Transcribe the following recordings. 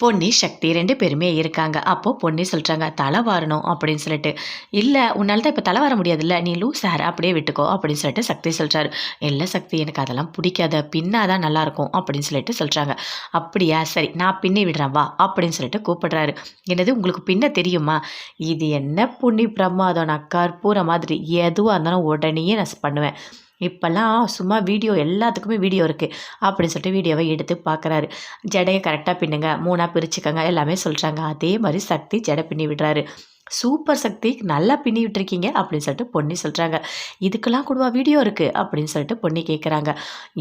பொன்னி சக்தி ரெண்டு பேருமே இருக்காங்க. அப்போ பொன்னி சொல்கிறாங்க தலை வாரணும் அப்படின்னு சொல்லிட்டு. இல்லை உன்னால தான் இப்போ தலை வர முடியாதுல்ல நீ லூஸ் ஹேர் அப்படியே விட்டுக்கோ அப்படின்னு சொல்லிட்டு சக்தி சொல்கிறாரு இல்லை சக்தி எனக்கு அதெல்லாம் பிடிக்காத. பின்னாதான் நல்லாயிருக்கும் அப்படின்னு சொல்லிட்டு சொல்கிறாங்க அப்படியா? சரி நான் பின்னி விடுறேன் வா அப்படின்னு சொல்லிட்டு கூப்பிடுறாரு. என்னது உங்களுக்கு பின்ன தெரியுமா? இது என்ன புண்ணி பிரமாதம்? நான் கற்பூர மாதிரி எதுவாக இருந்தாலும் உடனே நான் பண்ணுவேன். இப்போல்லாம் சும்மா வீடியோ எல்லாத்துக்குமே வீடியோ இருக்குது அப்படின்னு சொல்லிட்டு வீடியோவை எடுத்து பார்க்குறாரு ஜடையை கரெக்டாக பின்னுங்க. மூணாக பிரிச்சுக்கோங்க. எல்லாமே சொல்கிறாங்க அதே மாதிரி சக்தி ஜடை பின்னி விடுறாரு. சூப்பர் சக்தி நல்லா பின்னி விட்டுருக்கீங்க அப்படின்னு சொல்லிட்டு பொன்னி சொல்கிறாங்க இதுக்கெல்லாம் கூடவா வீடியோ இருக்குது அப்படின்னு சொல்லிட்டு பொன்னி கேட்குறாங்க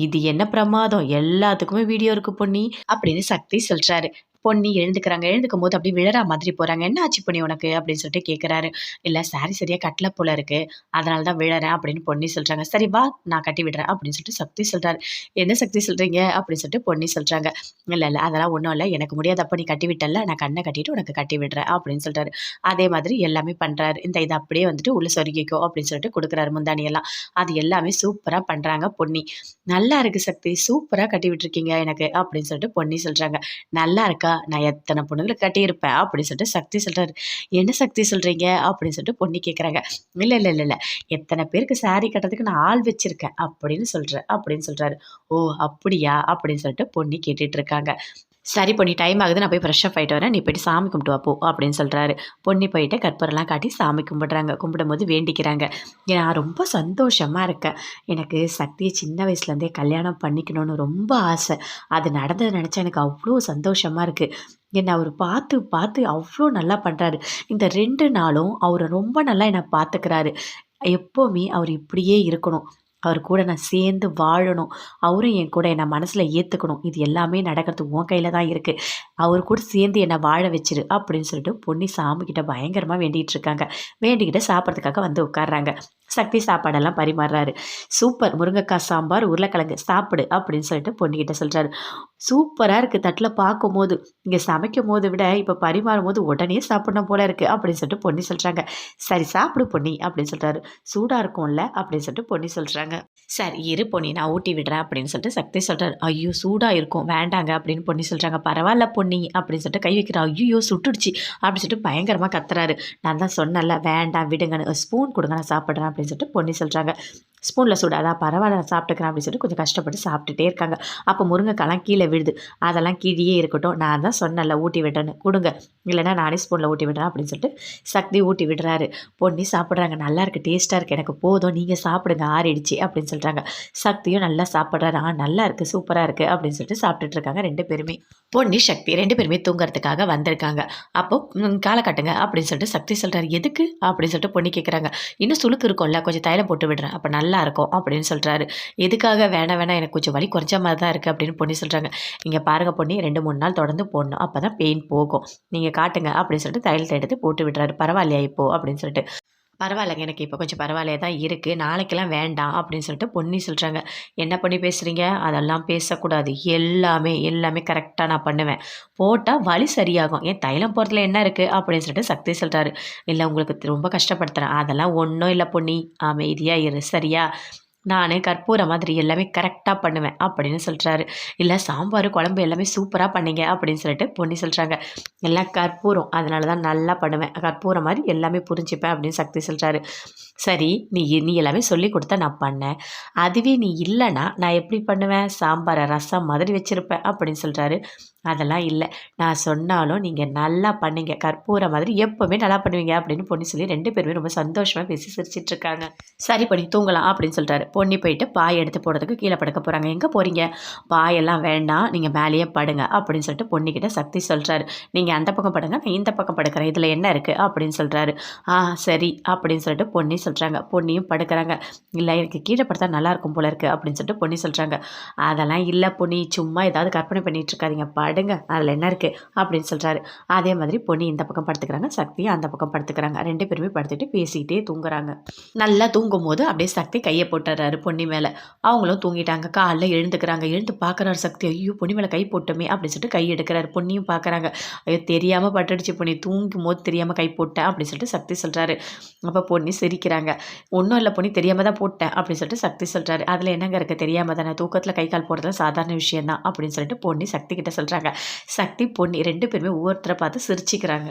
இது என்ன பிரமாதம்? எல்லாத்துக்குமே வீடியோ இருக்குது பொன்னி அப்படின்னு சக்தி சொல்கிறாரு பொன்னி எழுந்துக்கிறாங்க. எழுந்துக்கும் போது அப்படி விழறா மாதிரி போகிறாங்க என்ன ஆச்சு பொன்னி உனக்கு? அப்படின்னு சொல்லிட்டு கேட்குறாரு இல்லை சாரி சரியாக கட்டல போல இருக்கு. அதனால தான் விழறேன் அப்படின்னு பொன்னி சொல்கிறாங்க சரி வா நான் கட்டி விடுறேன் அப்படின்னு சொல்லிட்டு சக்தி சொல்கிறாரு என்ன சக்தி சொல்கிறீங்க அப்படின்னு சொல்லிட்டு பொன்னி சொல்கிறாங்க இல்லை இல்லை அதெல்லாம் ஒன்றும் இல்லை. எனக்கு முடியாதப்ப நீ கட்டி விட்டல நான் கண்ணை கட்டிட்டு உனக்கு கட்டி விடுறேன் அப்படின்னு சொல்கிறாரு அதே மாதிரி எல்லாமே பண்ணுறாரு இந்த இதை அப்படியே வந்துட்டு உள்ள சொருகிக்கோ அப்படின்னு சொல்லிட்டு கொடுக்குறாரு முந்தானியெல்லாம் அது எல்லாமே சூப்பராக பண்ணுறாங்க பொன்னி. நல்லா இருக்கு சக்தி. சூப்பராக கட்டி விட்டுருக்கீங்க எனக்கு அப்படின்னு சொல்லிட்டு பொன்னி சொல்கிறாங்க நல்லா இருக்கா? நான் எத்தனை பொண்ணுங்களை கட்டியிருப்பேன் அப்படின்னு சொல்லிட்டு சக்தி சொல்கிறாரு என்ன சக்தி சொல்கிறீங்க அப்படின்னு சொல்லிட்டு பொண்ணு கேட்குறாங்க இல்லை இல்லை இல்லை இல்லை. எத்தனை பேருக்கு saree கட்டுறதுக்கு நான் ஆள் வச்சுருக்கேன். அப்படின்னு சொல்கிறேன் அப்படின்னு சொல்கிறாரு ஓ அப்படியா? அப்படின்னு சொல்லிட்டு பொண்ணு கேட்டுட்டு இருக்காங்க. சரி பொண்ணி டைம் ஆகுது நான் போய் ஃப்ரெஷ் அப் ஆகிட்டு வரேன். நீ போய்ட்டு சாமி கும்பிட்டு வா போ அப்படின்னு சொல்கிறாரு பொண்ணி போயிட்டு கற்பூரெல்லாம் காட்டி சாமி கும்பிடுறாங்க. கும்பிடும்போது வேண்டிக்கிறாங்க. நான் ரொம்ப சந்தோஷமாக இருக்கேன் எனக்கு சக்தியை சின்ன வயசுலேருந்தே கல்யாணம் பண்ணிக்கணும்னு ரொம்ப ஆசை. அது நடந்ததை நினச்சா எனக்கு அவ்வளோ சந்தோஷமாக இருக்குது என்னை அவர் பார்த்து பார்த்து அவ்வளோ நல்லா பண்ணுறாரு இந்த ரெண்டு நாளும் அவர் ரொம்ப நல்லா என்னை பார்த்துக்கிறாரு. எப்போவுமே அவர் இப்படியே இருக்கணும். அவர் கூட நான் சேர்ந்து வாழணும். அவரும் என் கூட என்னை மனசில் ஏற்றுக்கணும் இது எல்லாமே நடக்கிறது உன் கையில் தான் இருக்குது அவர் கூட சேர்ந்து என்னை வாழ வச்சிரு அப்படின்னு சொல்லிட்டு பொன்னி சாமிக்கிட்ட பயங்கரமாக வேண்டிகிட்டு இருக்காங்க. வேண்டிக்கிட்டு சாப்பிட்றதுக்காக வந்து உட்கார்றாங்க. சக்தி சாப்பாடெல்லாம் பரிமாறுறாரு. சூப்பர் முருங்கைக்காய் சாம்பார் உருளைக்கிழங்கு சாப்பிடு அப்படின்னு சொல்லிட்டு பொண்ணுக்கிட்ட சொல்கிறாரு சூப்பராக இருக்குது தட்டில் பார்க்கும்போது இங்கே சமைக்கும் போது விட இப்போ பரிமாறும் போது உடனே சாப்பிடணும் போல இருக்குது அப்படின்னு சொல்லிட்டு பொன்னி சொல்கிறாங்க சரி சாப்பிடு பொன்னி அப்படின்னு சொல்கிறாரு சூடாக இருக்கும்ல அப்படின்னு சொல்லிட்டு பொன்னி சொல்கிறாங்க சரி இரு பொன்னி நான் ஊட்டி விடுறேன் அப்படின்னு சொல்லிட்டு சக்தி சொல்கிறாரு ஐயோ சூடாக இருக்கும் வேண்டாங்க அப்படின்னு பொன்னி சொல்கிறாங்க பரவாயில்ல பொன்னி அப்படின்னு சொல்லிட்டு கை வைக்கிறா ஐயோ சுட்டுடுச்சு அப்படின்னு சொல்லிட்டு பயங்கரமாக கத்துறாரு. நான் தான் சொன்னல வேண்டாம் விடுங்கன்னு ஸ்பூன் கொடுங்க நான் சாப்பிட்றேன் அப்படின்னு சொல்லிட்டு பொன்னி சொல்கிறாங்க ஸ்பூனில் சுடாதா பரவாயில்ல சாப்பிட்டுக்கிறேன் அப்படின்னு சொல்லிட்டு கொஞ்சம் கஷ்டப்பட்டு சாப்பிட்டுட்டே இருக்காங்க. அப்போ முருங்கைக்காலாம் கீழே விழுது. அதெல்லாம் கீழே இருக்கட்டும். நான் தான் சொன்னல ஊட்டி விட்டேன்னு. கொடுங்க. இல்லைனா நானே ஸ்பூனில் ஊட்டி விடுறேன் அப்படின்னு சொல்லிட்டு சக்தி ஊட்டி விடுறாரு. பொன்னி சாப்பிட்றாங்க. நல்லா இருக்குது டேஸ்ட்டாக இருக்குது எனக்கு போதும். நீங்கள் சாப்பிடுங்க. ஆறிடுச்சு அப்படின்னு சொல்கிறாங்க சக்தியும் நல்லா சாப்பிட்றாரு. ஆ நல்லா இருக்குது சூப்பராக இருக்குது அப்படின்னு சொல்லிட்டு சாப்பிட்டுட்டு இருக்காங்க ரெண்டு பேருமே. பொன்னி சக்தி ரெண்டு பேருமே தூங்குறதுக்காக வந்திருக்காங்க. அப்போ காலை கட்டுங்க அப்படின்னு சொல்லிட்டு சக்தி சொல்கிறாரு எதுக்கு? அப்படின்னு சொல்லிட்டு பொண்ணி கேட்குறாங்க இன்னும் சுளுக்கு இருக்கும்ல கொஞ்சம் தைலம் போட்டு விடுறேன். அப்போ நல்லா இருக்கும் அப்படின்னு சொல்கிறாரு எதுக்காக வேணாம் வேணாம் எனக்கு கொஞ்சம் வலி குறைஞ்ச மாதிரி தான் இருக்குது அப்படின்னு பொண்ணி சொல்கிறாங்க இங்கே பாருங்க பொண்ணி ரெண்டு மூணு நாள் தொடர்ந்து போடணும். அப்போ தான் பெயின் போகும். நீங்கள் காட்டுங்க அப்படின்னு சொல்லிட்டு தைலத்தை எடுத்து போட்டு விடுறாரு. பரவாயில்லையா இப்போ? அப்படின்னு சொல்லிட்டு. பரவாயில்லைங்க. எனக்கு இப்போ கொஞ்சம் பரவாயில்லையே தான் இருக்குது நாளைக்கெல்லாம் வேண்டாம் அப்படின்னு சொல்லிட்டு பொன்னி சொல்கிறாங்க என்ன பண்ணி பேசுகிறீங்க அதெல்லாம் பேசக்கூடாது. எல்லாமே எல்லாமே கரெக்டாக நான் பண்ணுவேன். போட்டால் வலி சரியாகும். ஏன் தைலம் போகிறதுல என்ன இருக்குது அப்படின்னு சொல்லிட்டு சக்தி சொல்கிறாரு இல்லை உங்களுக்கு ரொம்ப கஷ்டப்படுத்துகிறேன் அதெல்லாம் ஒன்றும் இல்லை பொன்னி. அமைதியாக இரு. சரியா? நான் கற்பூர மாதிரி எல்லாமே கரெக்டாக பண்ணுவேன் அப்படின்னு சொல்கிறாரு இல்லை சாம்பார் குழம்பு எல்லாமே சூப்பராக பண்ணீங்க அப்படின்னு சொல்லிட்டு பொன்னி சொல்கிறாங்க எல்லாம் கற்பூரம் அதனால தான் நல்லா பண்ணுவேன். கற்பூரம் மாதிரி எல்லாமே புரிஞ்சுப்பேன் அப்படின்னு சக்தி சொல்கிறாரு சரி நீ நீ எல்லாமே சொல்லி கொடுத்தா நான் பண்ணேன். அதுவே நீ இல்லைன்னா நான் எப்படி பண்ணுவேன்? சாம்பாரை ரசம் மாதிரி வச்சுருப்பேன் அப்படின்னு சொல்கிறாரு அதெல்லாம் இல்லை. நான் சொன்னாலும் நீங்கள் நல்லா பண்ணீங்க. கற்பூரம் மாதிரி எப்போவுமே நல்லா பண்ணுவீங்க அப்படின்னு பொண்ணு சொல்லி ரெண்டு பேருமே ரொம்ப சந்தோஷமாக பேசி சிரிச்சிட்ருக்காங்க சரி பண்ணி தூங்கலாம் அப்படின்னு சொல்கிறாரு பொண்ணி போயிட்டு பாய் எடுத்து போடுறதுக்கு கீழே படுக்க போகிறாங்க எங்கே போகிறீங்க பாயெல்லாம் வேண்டாம். நீங்கள் மேலேயே படுங்க. அப்படின்னு சொல்லிட்டு பொண்ணிக்கிட்ட சக்தி சொல்கிறாரு நீங்கள் அந்த பக்கம் படுங்க. நான் இந்த பக்கம் படுக்கிறேன். இதில் என்ன இருக்குது அப்படின்னு சொல்கிறாரு ஆ சரி. அப்படின்னு சொல்லிட்டு பொண்ணி சொல்கிறாங்க பொன்னியும் படுக்கிறாங்க. இல்லை எனக்கு கீழே படுத்தா நல்லா இருக்கும் போல இருக்குது அப்படின்னு சொல்லிட்டு பொன்னி சொல்கிறாங்க அதெல்லாம் இல்லை பொன்னி சும்மா ஏதாவது கற்பனை பண்ணிட்டு இருக்காதிங்க. படுங்க. அதில் என்ன இருக்குது அப்படின்னு சொல்கிறாரு அதே மாதிரி பொன்னி இந்த பக்கம் படுத்துக்கிறாங்க. சக்தியும் அந்த பக்கம் படுத்துக்கிறாங்க. ரெண்டு பேருமே படுத்துட்டு பேசிக்கிட்டே தூங்குறாங்க. நல்லா தூங்கும் போது அப்படியே சக்தி கையை போட்டுறாரு. பொன்னி மேலே. அவங்களும் தூங்கிட்டாங்க. காலைல எழுந்துக்கிறாங்க. எழுந்து பார்க்குறாரு சக்தி. ஐயோ பொன்னி மேலே கை போட்டோமே அப்படின்னு சொல்லிட்டு கை எடுக்கிறாரு. பொன்னியும் பார்க்குறாங்க. ஐயோ தெரியாமல் பட்டுடுச்சு பொன்னி. தூங்கும் போது தெரியாமல் கை போட்டேன் அப்படின்னு சொல்லிட்டு சக்தி சொல்கிறாரு அப்போ பொன்னி சிரிக்கிறாங்க. ஒன்றும் இல்லை பொன்னி தெரியாமல் தான் போட்டேன் அப்படின்னு சொல்லிட்டு சக்தி சொல்கிறாரு அதில் என்னங்க இருக்குது தெரியாமல் தானே? தூக்கத்தில் கை கால் போடுறது சாதாரண விஷயம் தான் அப்படின்னு சொல்லிட்டு பொன்னி சக்தி கிட்ட சொல்கிறாங்க சொல்கிறாங்க சக்தி பொன்னி ரெண்டு பேருமே ஒவ்வொருத்தரை பார்த்து சிரிச்சுக்கிறாங்க.